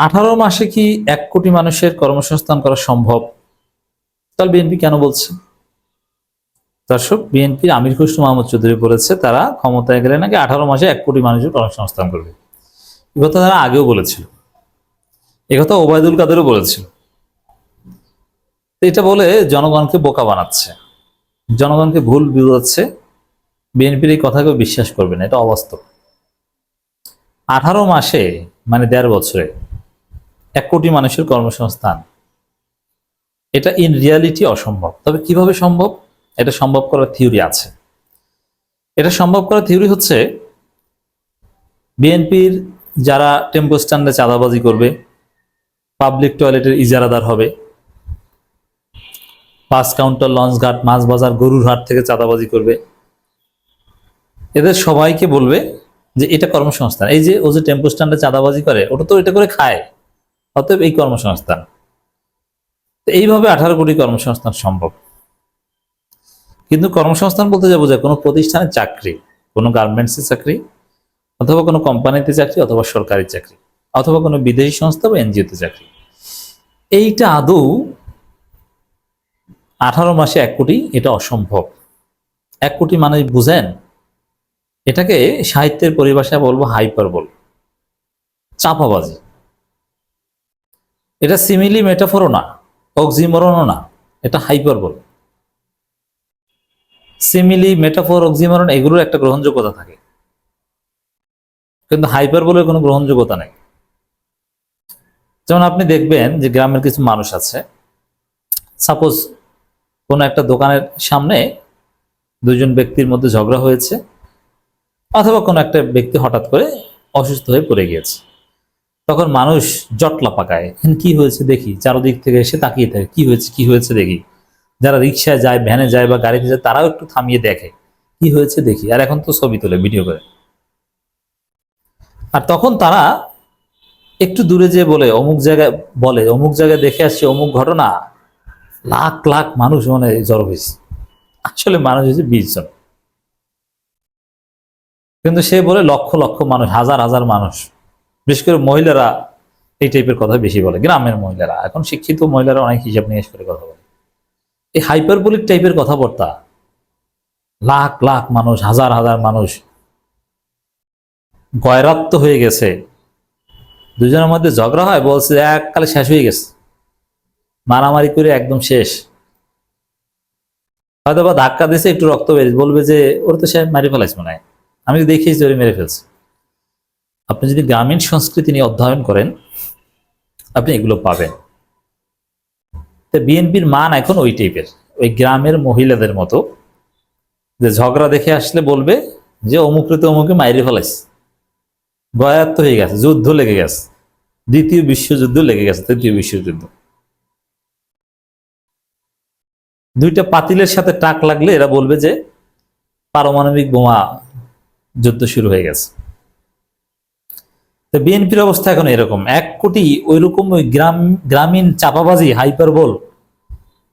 আঠারো মাসে কি এক কোটি মানুষের কর্মসংস্থান করা সম্ভব? তাহলে বিএনপি কেন বলছে? দর্শক, বিএনপির আমির খুশরু মাহমুদ চৌধুরী বলেছে, তারা ক্ষমতায় গেলে নাকি আঠারো মাসে এক কোটি মানুষের কর্মসংস্থান করবে। এ কথা তারা আগেও বলেছিল। এ কথা ওবায়দুল কাদেরও বলেছিল। এটা বলে জনগণকে বোকা বানাচ্ছে। জনগণকে ভুল বুঝাচ্ছে। বিএনপির এই কথা কেউ বিশ্বাস করবে না। এটা অবাস্তব। আঠারো মাসে মানে দেড় বছরে এক কোটি মানুষের কর্মসংস্থান। এটা ইন রিয়ালিটি অসম্ভব। তবে কীভাবে সম্ভব? এটা সম্ভব করার থিওরি আছে। এটা সম্ভব করার থিওরি হচ্ছে বিএনপির যারা টেম্পো স্ট্যান্ডে চাঁদাবাজি করবে পাবলিক টয়লেটের ইজারাদার হবে বাস কাউন্টার লঞ্চ ঘাট, মাছ বাজার, গরুর হাট থেকে চাঁদাবাজি করবে, এদের সবাইকে বলবে যে এটা কর্মসংস্থান। এই যে ও যে টেম্পো স্ট্যান্ডে চাঁদাবাজি করে, ওটা তো এটা করে খায়। অতএব এই কর্মসংস্থান। এইভাবে আঠারো কোটি কর্মসংস্থান সম্ভব। কিন্তু কর্মসংস্থান বলতে যা বোঝায় কোনো প্রতিষ্ঠানে চাকরি, কোনো গার্মেন্টসের চাকরি, অথবা কোনো কোম্পানিতে চাকরি, অথবা সরকারি চাকরি, অথবা কোনো বিদেশি সংস্থা বা এনজিওতে চাকরি। এইটা আদৌ আঠারো মাসে এক কোটি এটা অসম্ভব। এক কোটি মানুষ বুঝেন, এটাকে সাহিত্যের পরিভাষায় বলব হাইপার বল চাপাবাজি। এটা সিমিলি মেটাফোরও না অক্সিমরনও না, এটা hyperbole simile metaphor oxymoron এগুলোর একটা গ্রহণযোগ্যতা থাকে। কিন্তু হাইপার বলের কোনো গ্রহণযোগ্যতা নেই। যেমন আপনি দেখবেন যে গ্রামের কিছু মানুষ আছে সাপোজ কোনো একটা দোকানের সামনে দুজন ব্যক্তির মধ্যে ঝগড়া হয়েছে, অথবা কোনো একটা ব্যক্তি হঠাৎ করে অসুস্থ হয়ে পড়ে গিয়েছে। তখন মানুষ জটলা পাকায়। কি হয়েছে দেখি, চারদিক থেকে এসে তাকিয়ে থাকে, কি হয়েছে কি হয়েছে দেখি। যারা রিক্সায় যায়, ভ্যানে যায় বা গাড়িতে যায়, তারাও একটু থামিয়ে দেখে, কি হয়েছে দেখি। আর এখন তো ছবি তোলে, ভিডিও করে। আর তখন তারা একটু দূরে যে বলে, অমুক জায়গায়, বলে, অমুক জায়গায় দেখে আসছে, অমুক ঘটনা। লাখ লাখ মানুষ মানে জড়ো হয়েছে। আসলে মানুষ হয়েছে বিশ জন কিন্তু সে বলে লক্ষ লক্ষ মানুষ, হাজার হাজার মানুষ। বিশেষ করে মহিলারা এই টাইপের কথা বেশি বলে, গ্রামের মহিলারা। এখন শিক্ষিত মহিলারা অনেক হিসাব নিকাশ করে কথা বলে। এই হাইপারবলিক টাইপের কথাবার্তা, লাখ লাখ মানুষ, হাজার হাজার মানুষ গয়রাত্ম হয়ে গেছে। দুজনের মধ্যে ঝগড়া হয়, বলছে এককালে শেষ হয়ে গেছে। মারামারি করে একদম শেষ। হয়তো বা ধাক্কা দিয়েছে, একটু রক্ত বেরিয়ে বলবে যে, ওর তো সে মারি ফেলাইছে মনে হয়। আমি দেখিয়েছি ওরে মেরে ফেলছে। আপনি যদি গ্রামীণ সংস্কৃতি নিয়ে অধ্যয়ন করেন, আপনি এগুলো পাবেন। তো বিএনপির মান এখন ওই টাইপের। ওই গ্রামের মহিলাদের মতো। যে ঝগড়া দেখে আসলে বলবে যে অমুকরে তো অমুকে মাইরে ফেলাইছে। গয়াত্ত হয়ে গেছে, যুদ্ধ লেগে গেছে। দ্বিতীয় বিশ্বযুদ্ধ লেগে গেছে, তৃতীয় বিশ্বযুদ্ধ। দুইটা পাতিলের সাথে টাক লাগলে এরা বলবে যে পারমাণবিক বোমা যুদ্ধ শুরু হয়ে গেছে। তো বিএনপির অবস্থা এখন এরকম। এক কোটি ওই রকম ওই গ্রাম, গ্রামীণ চাপাবাজি হাইপার বল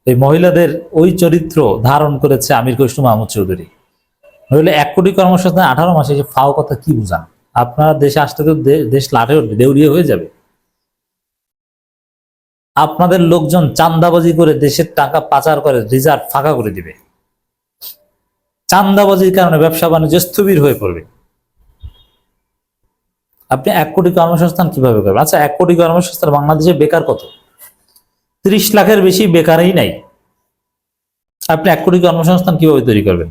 এই মহিলাদের ওই চরিত্র ধারণ করেছে আমির কৃষ্ণ মাহমুদ চৌধুরী। নইলে এক কোটি কর্মসংস্থান আঠারো মাসে যে ফাও কথা কি বুঝান? আপনারা দেশে আসতে তো দেশ লাঠে উঠবে, দেউড়িয়ে হয়ে যাবে। আপনাদের লোকজন চান্দাবাজি করে দেশের টাকা পাচার করে, রিজার্ভ ফাঁকা করে দিবে। চান্দাবাজির কারণে ব্যবসা বাণিজ্য স্থবির হয়ে পড়বে। আপনি এক কোটি কর্মসংস্থান কীভাবে করবেন? আচ্ছা এক কোটি কর্মসংস্থান বাংলাদেশে বেকার কত? ত্রিশ লাখের বেশি বেকারই নাই। আপনি এক কোটি কর্মসংস্থান কীভাবে তৈরি করবেন?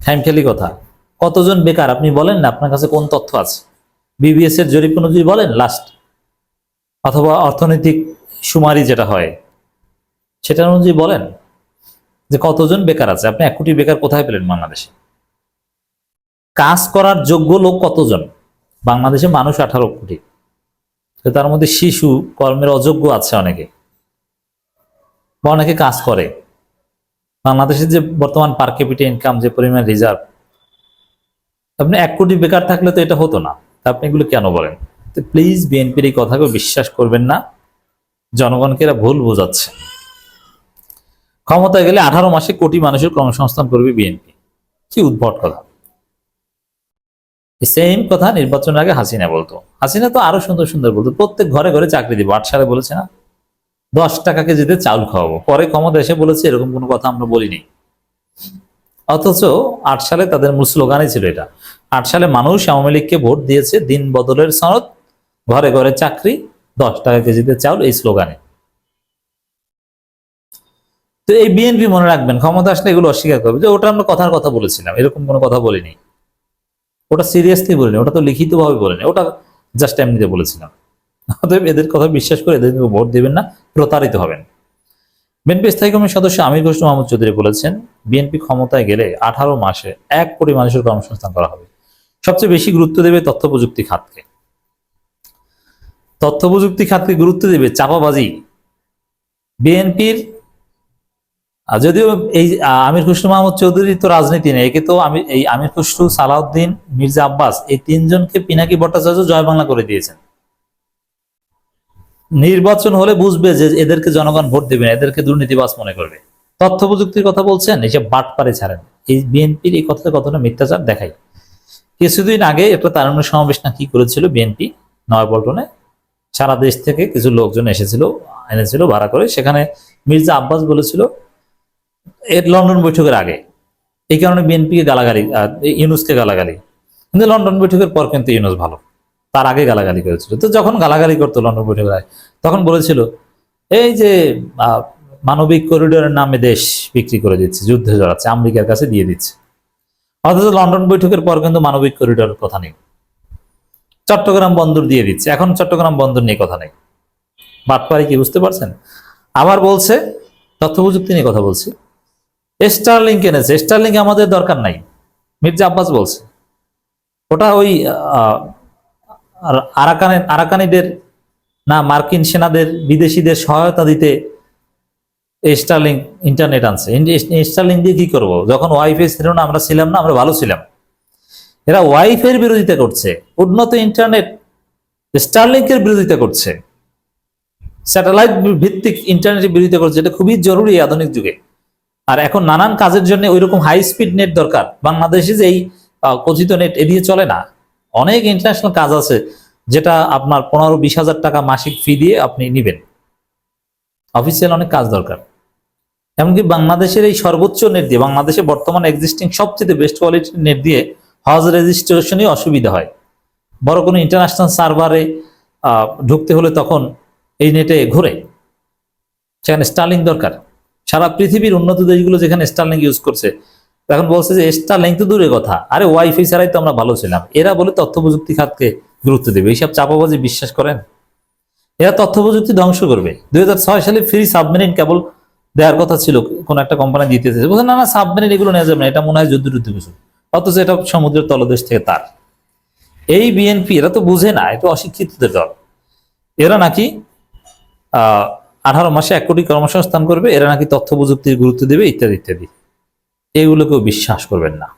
খাইমখেলি কথা। কতজন বেকার? আপনি বলেন না, আপনার কাছে কোন তথ্য আছে? বিবিএস এর জরিপ অনুযায়ী বলেন লাস্ট অথবা অর্থনৈতিক সুমারি যেটা হয়, সেটা অনুযায়ী বলেন যে কতজন বেকার আছে। আপনি এক কোটি বেকার কোথায় পেলেন বাংলাদেশে? কাজ করার যোগ্য লোক কতজন? বাংলাদেশে মানুষ আঠারো কোটি। তার মধ্যে শিশু কর্মের অযোগ্য আছে অনেকে। বা অনেকে কাজ করে। বাংলাদেশের যে বর্তমান পার ক্যাপিটা ইনকাম যে পরিমাণ রিজার্ভ আপনি এক কোটি বেকার থাকলে তো এটা হতো না। তা আপনি এগুলো কেন বলেন? তো প্লিজ বিএনপির এই কথাকে বিশ্বাস করবেন না। জনগণকে এরা ভুল বোঝাচ্ছে। ক্ষমতায় গেলে আঠারো মাসে কোটি মানুষের কর্মসংস্থান করবে বিএনপি কি উদ্ভট কথা। সেম কথা নির্বাচনের আগে হাসিনা বলতো। হাসিনা তো আরও সুন্দর সুন্দর বলতো, প্রত্যেক ঘরে ঘরে চাকরি দিব। আট সালে বলেছে না, দশ টাকা কেজিতে চাউল খাওয়াবো। পরে ক্ষমতা এসে বলেছে, এরকম কোনো কথা আমরা বলিনি। অথচ আট সালে তাদের মূল স্লোগানই ছিল এটা। আট সালে মানুষ আওয়ামী লীগকে ভোট দিয়েছে দিন বদলের সনদ, ঘরে ঘরে চাকরি, দশ টাকা কেজিতে চাউল, এই স্লোগানে। তো এই বিএনপি মনে রাখবেন, ক্ষমতা আসলে এগুলো অস্বীকার করবে যে ওটা আমরা কথার কথা বলেছিলাম, এরকম কোনো কথা বলিনি। ওটা সিরিয়াসলি বলিনি, ওটা তো লিখিতভাবে বলিনি, ওটা জাস্ট এমনিতে বলেছিলাম। অতএব এদের কথা বিশ্বাস করে এদেরকে ভোট দেবেন না, প্রতারিত হবেন। বিএনপি স্থায়ী কমিটির সদস্য আমির ঘোষ মোহাম্মদ চৌধুরী বলেছেন বিএনপি ক্ষমতায় গেলে আঠারো মাসে এক কোটি মানুষের কর্মসংস্থান করা হবে। সবচেয়ে বেশি গুরুত্ব দেবে তথ্য প্রযুক্তি খাতকে। তথ্য প্রযুক্তি খাতকে গুরুত্ব দেবে চাপাবাজি বিএনপির যদিও এই আমির খুসরু মাহমুদ চৌধুরী তো রাজনীতি নেই, একে তো আমি, এই আমির খুসরু সালাউদ্দিন, মির্জা আব্বাস, এই তিনজনকে পিনাকি ভট্টাচার্য জয় বাংলা করে দিয়েছেন। নির্বাচন হলে বুঝবে যে এদেরকে জনগণ ভোট দেবে এদেরকে দুর্নীতিবাজ মনে করবে। তথ্য প্রযুক্তির কথা বলছেন এইসব বাট পারে ছাড়েন, এই বিএনপির এই কথাটা কতটা মিথ্যাচার দেখাই কিছুদিন আগে একটা তারুণ্য সমাবেশ না কি করেছিল বিএনপি, নয়াপল্টনে, সারা দেশ থেকে কিছু লোকজন এসেছিল, এনেছিল ভাড়া করে, সেখানে মির্জা আব্বাস বলেছিল এর লন্ডন বৈঠকের আগে। এই কারণে বিএনপিকে গালাগালি ইউনুসকে গালাগালি। কিন্তু লন্ডন বৈঠকের পর কিন্তু ইউনুস ভালো। তার আগে গালাগালি করেছিল। তো যখন গালাগালি করতো লন্ডন বৈঠকের আগে, তখন বলেছিল, এই যে মানবিক করিডোরের নামে দেশ বিক্রি করে দিচ্ছে, যুদ্ধে জড়াচ্ছে, আমেরিকার কাছে দিয়ে দিচ্ছে। অথচ লন্ডন বৈঠকের পর কিন্তু মানবিক করিডোরের কথা নেই। চট্টগ্রাম বন্দর দিয়ে দিচ্ছে। এখন চট্টগ্রাম বন্দর নিয়ে কথা নেই। বাটপারি কি বুঝতে পারছেন? আবার বলছে তথ্য প্রযুক্তি নিয়ে কথা বলছি। স্টারলিংক এনেছে। স্টারলিং আমাদের দরকার নাই। মির্জা আব্বাস বলছে। ওটা ওই আরাকানের আরাকানিদের না, মার্কিন সেনাদের, বিদেশিদের সহায়তা দিতে স্টারলিং ইন্টারনেট আনছে। স্টারলিং দিয়ে কি করব? যখন ওয়াইফাই ছিল না, আমরা ছিলাম না, আমরা ভালো ছিলাম। এরা ওয়াইফাই এর বিরোধিতা করছে। উন্নত ইন্টারনেট স্টারলিংকের বিরোধিতা করছে। স্যাটেলাইট ভিত্তিক ইন্টারনেটের বিরোধিতা করছে। এটা খুবই জরুরি আধুনিক যুগে। আর এখন নানান কাজের জন্য ওইরকম হাই স্পিড নেট দরকার। বাংলাদেশে যে এই কথিত নেট এ দিয়ে চলে না। অনেক ইন্টারন্যাশনাল কাজ আছে যেটা আপনার পনেরো বিশ হাজার টাকা মাসিক ফি দিয়ে আপনি নেবেন। অফিসিয়াল অনেক কাজ দরকার। এমনকি বাংলাদেশের এই সর্বোচ্চ নেট দিয়ে, বাংলাদেশে বর্তমান এক্সিস্টিং সবচেয়ে বেস্ট কোয়ালিটির নেট দিয়ে হজ রেজিস্ট্রেশনই অসুবিধা হয়। বড় কোনো ইন্টারন্যাশনাল সার্ভারে ঢুকতে হলে তখন এই নেটে ঘুরে। সেখানে স্টার্লিং দরকার। সারা পৃথিবীর উন্নত দেশগুলো যেখানে স্টারলিংক ইউজ করছে, এখন বলছে যে স্টারলিংক তো দূরের কথা। আরে ওয়াইফাই ছাড়াই তো আমরা ভালো ছিলাম। এরা বলে তথ্য প্রযুক্তি খাতকে গুরুত্ব দেবে। এইসব চাপাবাজি বিশ্বাস করেন? এরা তথ্য প্রযুক্তি ধ্বংস করবে। দুই হাজার ছয় সালে ফ্রি সাবমেরিন কেবল দেওয়ার কথা ছিল, কোন একটা কোম্পানি দিতে বলছে, না না সাবমেরিন এগুলো নেওয়া যাবে না। এটা মনে হয় যুদ্ধ যুদ্ধ কিছু। অথচ এটা সমুদ্রের তলদেশ থেকে তার। এই বিএনপি এরা তো বুঝে না, এটা অশিক্ষিতদের দল। এরা নাকি, আহ আঠারো মাসে এক কোটি কর্মসংস্থান করবে, এরা নাকি তথ্য প্রযুক্তির গুরুত্ব দেবে ইত্যাদি ইত্যাদি। এগুলোকেও বিশ্বাস করবেন না।